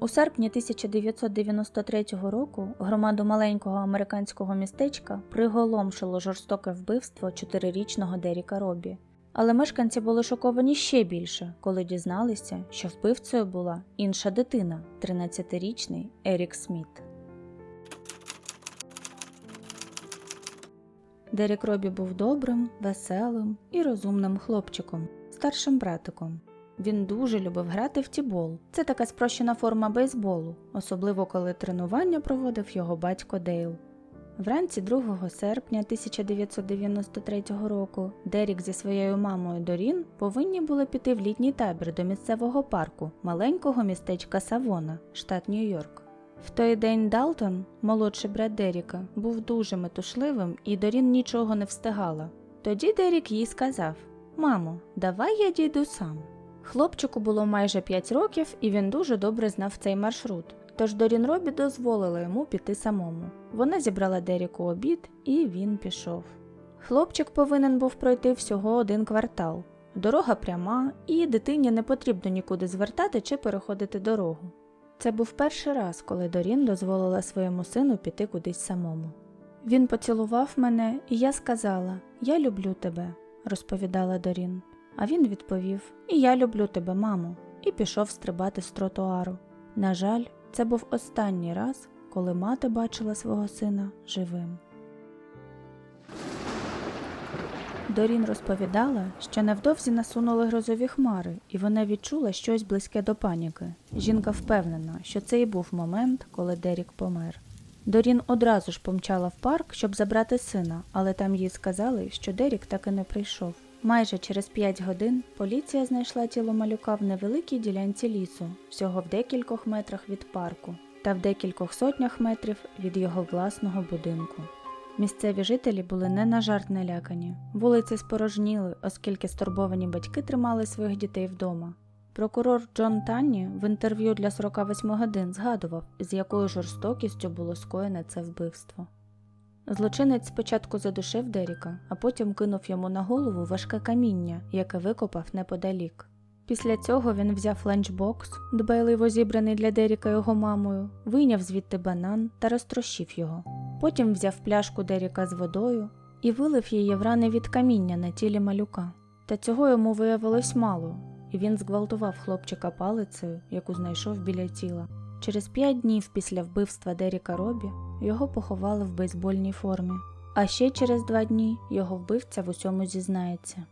У серпні 1993 року громаду маленького американського містечка приголомшило жорстоке вбивство чотирирічного Деріка Робі. Але мешканці були шоковані ще більше, коли дізналися, що вбивцею була інша дитина, 13-річний Ерік Сміт. Дерік Робі був добрим, веселим і розумним хлопчиком, старшим братиком. Він дуже любив грати в тібол. Це така спрощена форма бейсболу, особливо коли тренування проводив його батько Дейл. Вранці 2 серпня 1993 року Дерік зі своєю мамою Дорін повинні були піти в літній табір до місцевого парку маленького містечка Савона, штат Нью-Йорк. В той день Далтон, молодший брат Деріка, був дуже метушливим і Дорін нічого не встигала. Тоді Дерік їй сказав: Мамо, давай я дійду сам. Хлопчику було майже 5 років, і він дуже добре знав цей маршрут. Тож Дорін Робі дозволила йому піти самому. Вона зібрала Деріку обід, і він пішов. Хлопчик повинен був пройти всього один квартал. Дорога пряма, і дитині не потрібно нікуди звертати чи переходити дорогу. Це був перший раз, коли Дорін дозволила своєму сину піти кудись самому. Він поцілував мене, і я сказала: Я люблю тебе, розповідала Дорін. А він відповів: І я люблю тебе, мамо, і пішов стрибати з тротуару. На жаль, це був останній раз, коли мати бачила свого сина живим. Дорін розповідала, що невдовзі насунули грозові хмари, і вона відчула щось близьке до паніки. Жінка впевнена, що це і був момент, коли Дерік помер. Дорін одразу ж помчала в парк, щоб забрати сина, але там їй сказали, що Дерік так і не прийшов. Майже через 5 годин поліція знайшла тіло малюка в невеликій ділянці лісу, всього в декількох метрах від парку, та в декількох сотнях метрів від його власного будинку. Місцеві жителі були не на жарт налякані. Вулиці спорожніли, оскільки стурбовані батьки тримали своїх дітей вдома. Прокурор Джон Танні в інтерв'ю для 48 годин згадував, з якою жорстокістю було скоєне це вбивство. Злочинець спочатку задушив Деріка, а потім кинув йому на голову важке каміння, яке викопав неподалік. Після цього він взяв ланчбокс, дбайливо зібраний для Деріка його мамою, вийняв звідти банан та розтрощив його. Потім взяв пляшку Деріка з водою і вилив її в рани від каміння на тілі малюка. Та цього йому виявилось мало, і він зґвалтував хлопчика палицею, яку знайшов біля тіла. Через п'ять днів після вбивства Деріка Робі його поховали в бейсбольній формі, а ще через два дні його вбивця в усьому зізнається.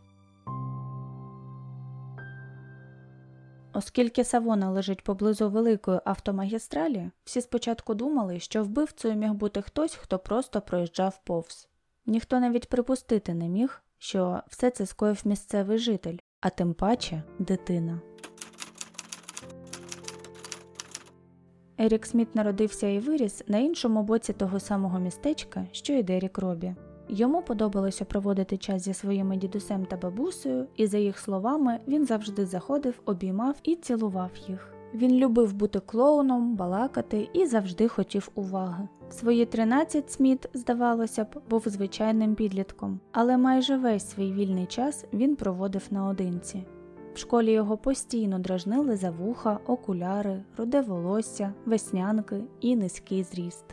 Оскільки Савона лежить поблизу великої автомагістралі, всі спочатку думали, що вбивцею міг бути хтось, хто просто проїжджав повз. Ніхто навіть припустити не міг, що все це скоїв місцевий житель, а тим паче дитина. Ерік Сміт народився і виріс на іншому боці того самого містечка, що й Дерік Робі. Йому подобалося проводити час зі своїми дідусем та бабусею, і, за їх словами, він завжди заходив, обіймав і цілував їх. Він любив бути клоуном, балакати і завжди хотів уваги. Свої 13 Сміт, здавалося б, був звичайним підлітком, але майже весь свій вільний час він проводив наодинці. В школі його постійно дражнили за вуха, окуляри, руде волосся, веснянки і низький зріст.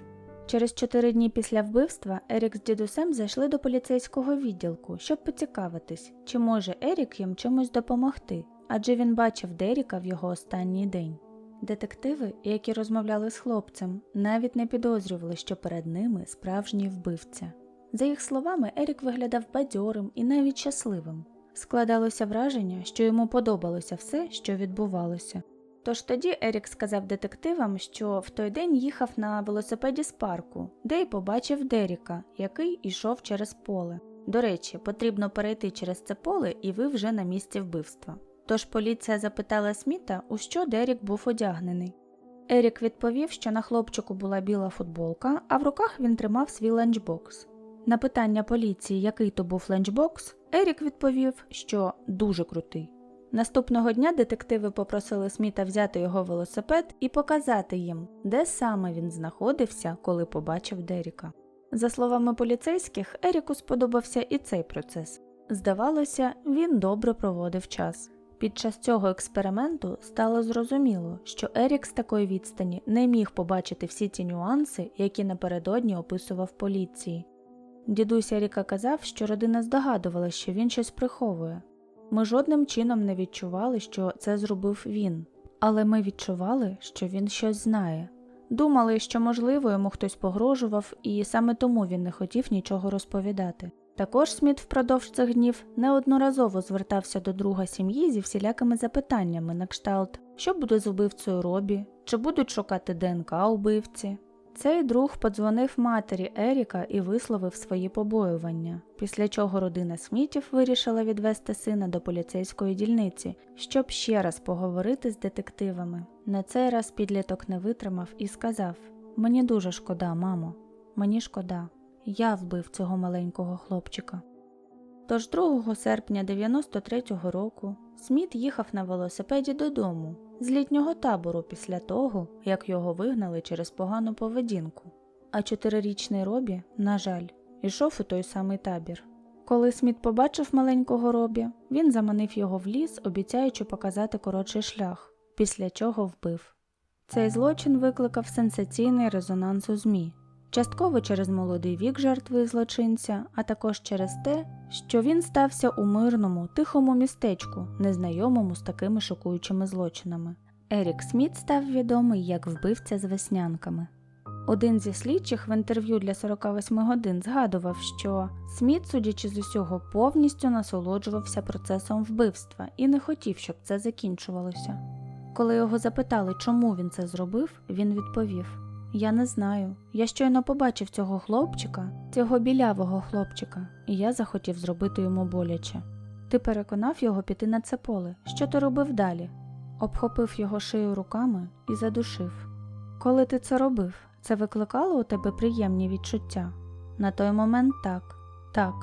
Через чотири дні після вбивства Ерік з дідусем зайшли до поліцейського відділку, щоб поцікавитись, чи може Ерік їм чимось допомогти, адже він бачив Деріка в його останній день. Детективи, які розмовляли з хлопцем, навіть не підозрювали, що перед ними справжній вбивця. За їх словами, Ерік виглядав бадьорим і навіть щасливим. Складалося враження, що йому подобалося все, що відбувалося. Тож тоді Ерік сказав детективам, що в той день їхав на велосипеді з парку, де й побачив Деріка, який ішов через поле. До речі, потрібно перейти через це поле, і ви вже на місці вбивства. Тож поліція запитала Сміта, у що Дерік був одягнений. Ерік відповів, що на хлопчику була біла футболка, а в руках він тримав свій ланчбокс. На питання поліції, який то був ланчбокс, Ерік відповів, що дуже крутий. Наступного дня детективи попросили Сміта взяти його велосипед і показати їм, де саме він знаходився, коли побачив Деріка. За словами поліцейських, Еріку сподобався і цей процес. Здавалося, він добре проводив час. Під час цього експерименту стало зрозуміло, що Ерік з такої відстані не міг побачити всі ті нюанси, які напередодні описував поліції. Дідусь Еріка казав, що родина здогадувалася, що він щось приховує. Ми жодним чином не відчували, що це зробив він, але ми відчували, що він щось знає. Думали, що, можливо, йому хтось погрожував, і саме тому він не хотів нічого розповідати. Також Сміт впродовж цих днів неодноразово звертався до друга сім'ї зі всілякими запитаннями на кшталт, що буде з убивцею Робі, чи будуть шукати ДНК убивці. Цей друг подзвонив матері Еріка і висловив свої побоювання, після чого родина Смітів вирішила відвести сина до поліцейської дільниці, щоб ще раз поговорити з детективами. На цей раз підліток не витримав і сказав: Мені дуже шкода, мамо, мені шкода. Я вбив цього маленького хлопчика. Тож 2 серпня 93-го року Сміт їхав на велосипеді додому з літнього табору після того, як його вигнали через погану поведінку. А чотирирічний Робі, на жаль, ішов у той самий табір. Коли Сміт побачив маленького Робі, він заманив його в ліс, обіцяючи показати коротший шлях, після чого вбив. Цей злочин викликав сенсаційний резонанс у ЗМІ, частково через молодий вік жертви злочинця, а також через те, що він стався у мирному, тихому містечку, незнайомому з такими шокуючими злочинами. Ерік Сміт став відомий як вбивця з веснянками. Один зі слідчих в інтерв'ю для 48 годин згадував, що Сміт, судячи з усього, повністю насолоджувався процесом вбивства і не хотів, щоб це закінчувалося. Коли його запитали, чому він це зробив, він відповів: Я не знаю. Я щойно побачив цього хлопчика, цього білявого хлопчика, і я захотів зробити йому боляче. Ти переконав його піти на це поле. Що ти робив далі? Обхопив його шию руками і задушив. Коли ти це робив, це викликало у тебе приємні відчуття? На той момент так, так.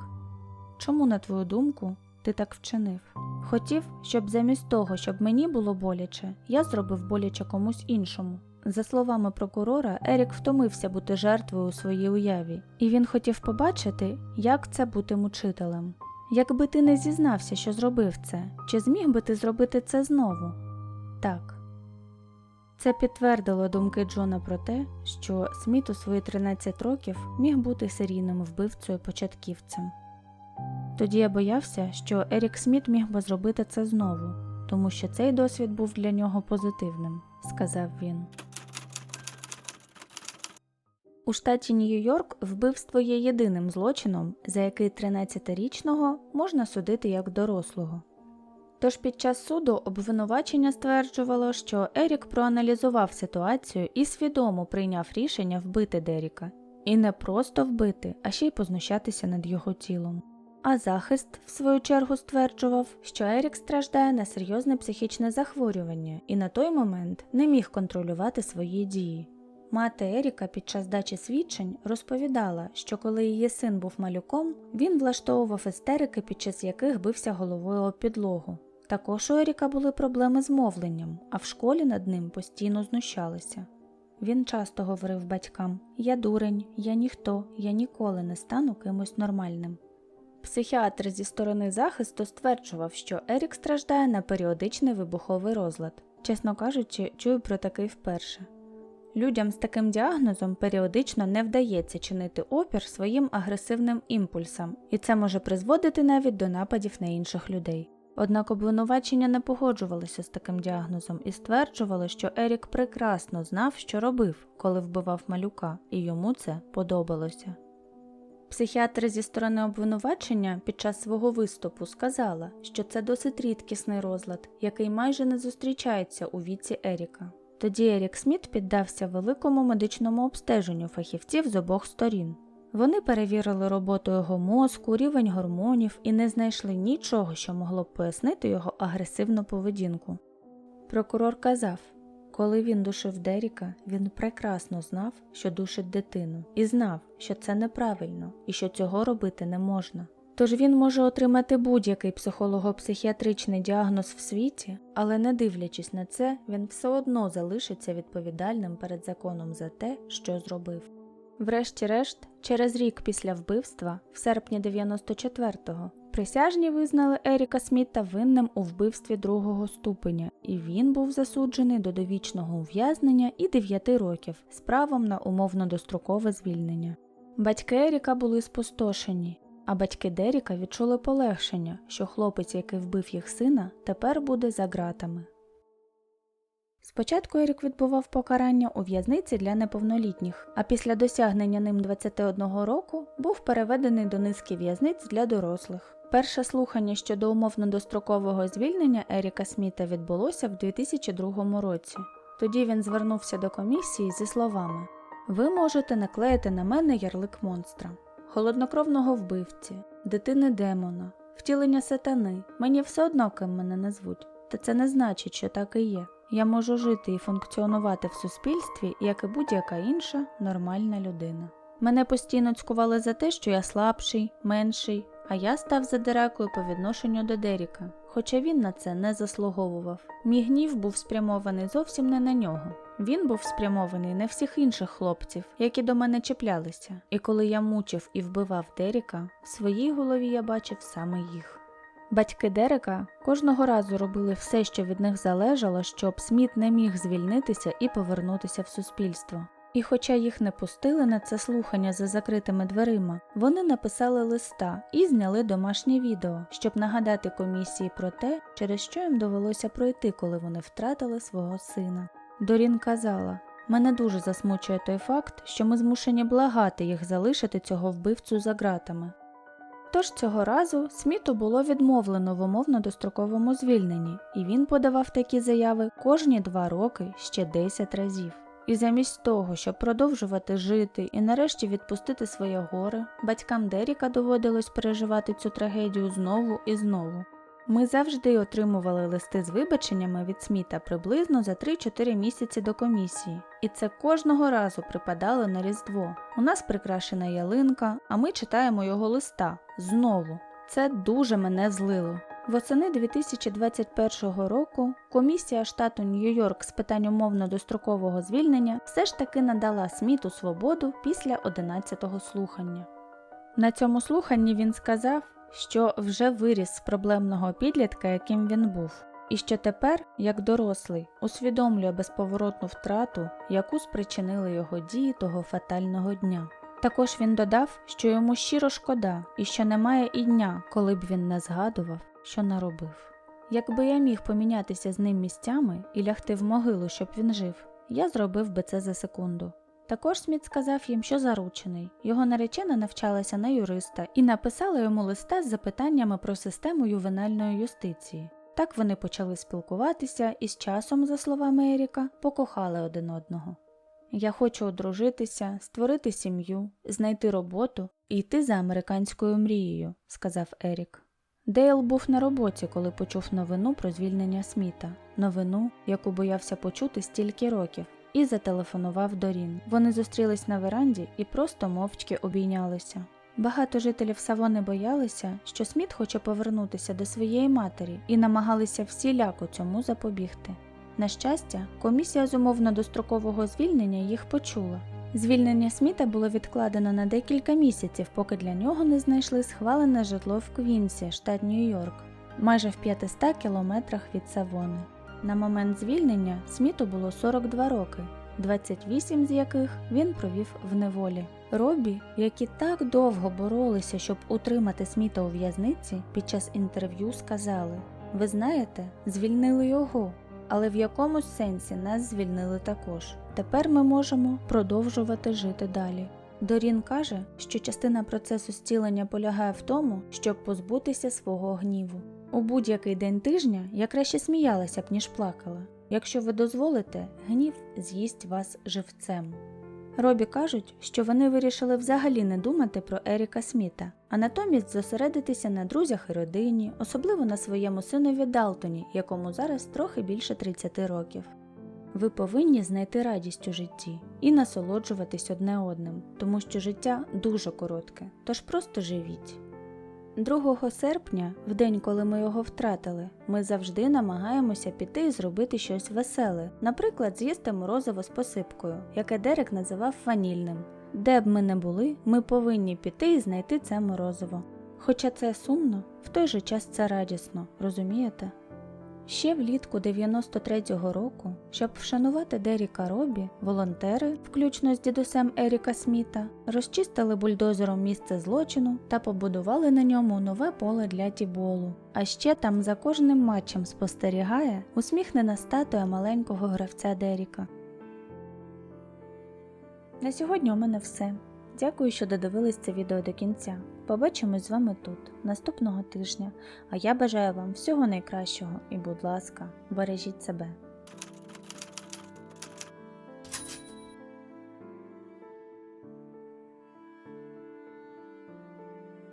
Чому, на твою думку, ти так вчинив? Хотів, щоб замість того, щоб мені було боляче, я зробив боляче комусь іншому. За словами прокурора, Ерік втомився бути жертвою у своїй уяві, і він хотів побачити, як це бути мучителем. Якби ти не зізнався, що зробив це, чи зміг би ти зробити це знову? Так. Це підтвердило думки Джона про те, що Сміт у свої 13 років міг бути серійним вбивцею початківцем. Тоді я боявся, що Ерік Сміт міг би зробити це знову, тому що цей досвід був для нього позитивним, сказав він. У штаті Нью-Йорк вбивство є єдиним злочином, за який 13-річного можна судити як дорослого. Тож під час суду обвинувачення стверджувало, що Ерік проаналізував ситуацію і свідомо прийняв рішення вбити Деріка. І не просто вбити, а ще й познущатися над його тілом. А захист, в свою чергу, стверджував, що Ерік страждає на серйозне психічне захворювання і на той момент не міг контролювати свої дії. Мати Еріка під час дачі свідчень розповідала, що коли її син був малюком, він влаштовував істерики, під час яких бився головою об підлогу. Також у Еріка були проблеми з мовленням, а в школі над ним постійно знущалися. Він часто говорив батькам: Я дурень, я ніхто, я ніколи не стану кимось нормальним. Психіатр зі сторони захисту стверджував, що Ерік страждає на періодичний вибуховий розлад. Чесно кажучи, чую про такий вперше. Людям з таким діагнозом періодично не вдається чинити опір своїм агресивним імпульсам, і це може призводити навіть до нападів на інших людей. Однак обвинувачення не погоджувалося з таким діагнозом і стверджували, що Ерік прекрасно знав, що робив, коли вбивав малюка, і йому це подобалося. Психіатр зі сторони обвинувачення під час свого виступу сказала, що це досить рідкісний розлад, який майже не зустрічається у віці Еріка. Тоді Ерік Сміт піддався великому медичному обстеженню фахівців з обох сторін. Вони перевірили роботу його мозку, рівень гормонів і не знайшли нічого, що могло б пояснити його агресивну поведінку. Прокурор казав, коли він душив Деріка, він прекрасно знав, що душить дитину, і знав, що це неправильно і що цього робити не можна. Тож він може отримати будь-який психолого-психіатричний діагноз в світі, але не дивлячись на це, він все одно залишиться відповідальним перед законом за те, що зробив. Врешті-решт, через рік після вбивства, в серпні 94-го, Присяжні визнали Еріка Сміта винним у вбивстві другого ступеня, і він був засуджений до довічного ув'язнення і 9 років з правом на умовно дострокове звільнення. Батьки Еріка були спустошені, а батьки Деріка відчули полегшення, що хлопець, який вбив їх сина, тепер буде за ґратами. Спочатку Ерік відбував покарання у в'язниці для неповнолітніх, а після досягнення ним 21 року був переведений до низки в'язниць для дорослих. Перше слухання щодо умовно дострокового звільнення Еріка Сміта відбулося в 2002 році. Тоді він звернувся до комісії зі словами: Ви можете наклеїти на мене ярлик монстра, холоднокровного вбивці, дитини демона, втілення сатани. Мені все одно ким мене назвуть, та це не значить, що так і є. Я можу жити і функціонувати в суспільстві, як і будь-яка інша нормальна людина. Мене постійно цькували за те, що я слабший, менший, а я став задиракою по відношенню до Деріка, хоча він на це не заслуговував. Мій гнів був спрямований зовсім не на нього. Він був спрямований на всіх інших хлопців, які до мене чіплялися, і коли я мучив і вбивав Деріка, в своїй голові я бачив саме їх. Батьки Дерека кожного разу робили все, що від них залежало, щоб Сміт не міг звільнитися і повернутися в суспільство. І хоча їх не пустили на це слухання за закритими дверима, вони написали листа і зняли домашнє відео, щоб нагадати комісії про те, через що їм довелося пройти, коли вони втратили свого сина. Дорін казала: мене дуже засмучує той факт, що ми змушені благати їх залишити цього вбивцю за ґратами. Тож цього разу Сміту було відмовлено в умовно достроковому звільненні, і він подавав такі заяви кожні два роки ще 10 разів. І замість того, щоб продовжувати жити і нарешті відпустити своє горе, батькам Деріка доводилось переживати цю трагедію знову і знову. Ми завжди отримували листи з вибаченнями від Сміта приблизно за 3-4 місяці до комісії, і це кожного разу припадало на Різдво. У нас прикрашена ялинка, а ми читаємо його листа знову. Це дуже мене злило. Восени 2021 року комісія штату Нью-Йорк з питань умовно-дострокового звільнення все ж таки надала Сміту свободу після 11-го слухання. На цьому слуханні він сказав, що вже виріс з проблемного підлітка, яким він був, і що тепер, як дорослий, усвідомлює безповоротну втрату, яку спричинили його дії того фатального дня. Також він додав, що йому щиро шкода і що немає і дня, коли б він не згадував, що наробив. Якби я міг помінятися з ним місцями і лягти в могилу, щоб він жив, я зробив би це за секунду. Також Сміт сказав їм, що заручений. Його наречена навчалася на юриста і написала йому листа з запитаннями про систему ювенальної юстиції. Так вони почали спілкуватися і з часом, за словами Еріка, покохали один одного. Я хочу одружитися, створити сім'ю, знайти роботу і йти за американською мрією, сказав Ерік. Дейл був на роботі, коли почув новину про звільнення Сміта, новину, яку боявся почути стільки років, і зателефонував Дорін. Вони зустрілись на веранді і просто мовчки обійнялися. Багато жителів Савони боялися, що Сміт хоче повернутися до своєї матері і намагалися всіляко цьому запобігти. На щастя, комісія з умовно дострокового звільнення їх почула. Звільнення Сміта було відкладено на декілька місяців, поки для нього не знайшли схвалене житло в Квінсі, штат Нью-Йорк, майже в 500 кілометрах від Савони. На момент звільнення Сміту було 42 роки, 28 з яких він провів в неволі. Робі, які так довго боролися, щоб утримати Сміта у в'язниці, під час інтерв'ю сказали: Ви знаєте, звільнили його, але в якомусь сенсі нас звільнили також. Тепер ми можемо продовжувати жити далі. Дорін каже, що частина процесу зцілення полягає в тому, щоб позбутися свого гніву. У будь-який день тижня я краще сміялася б, ніж плакала. Якщо ви дозволите, гнів з'їсть вас живцем. Робі кажуть, що вони вирішили взагалі не думати про Еріка Сміта, а натомість зосередитися на друзях і родині, особливо на своєму синові Далтоні, якому зараз трохи більше 30 років. Ви повинні знайти радість у житті і насолоджуватись одне одним, тому що життя дуже коротке, тож просто живіть. 2 серпня, в день, коли ми його втратили, ми завжди намагаємося піти і зробити щось веселе, наприклад, з'їсти морозиво з посипкою, яке Дерек називав ванільним. Де б ми не були, ми повинні піти і знайти це морозиво. Хоча це сумно, В той же час це радісно, розумієте? Ще влітку 93-го року, щоб вшанувати Деріка Робі, волонтери, включно з дідусем Еріка Сміта, розчистили бульдозером місце злочину та побудували на ньому нове поле для тіболу. А ще там за кожним матчем спостерігає усміхнена статуя маленького гравця Деріка. На сьогодні у мене все. Дякую, що додивились це відео до кінця. Побачимось з вами тут наступного тижня. А я бажаю вам всього найкращого і, будь ласка, бережіть себе.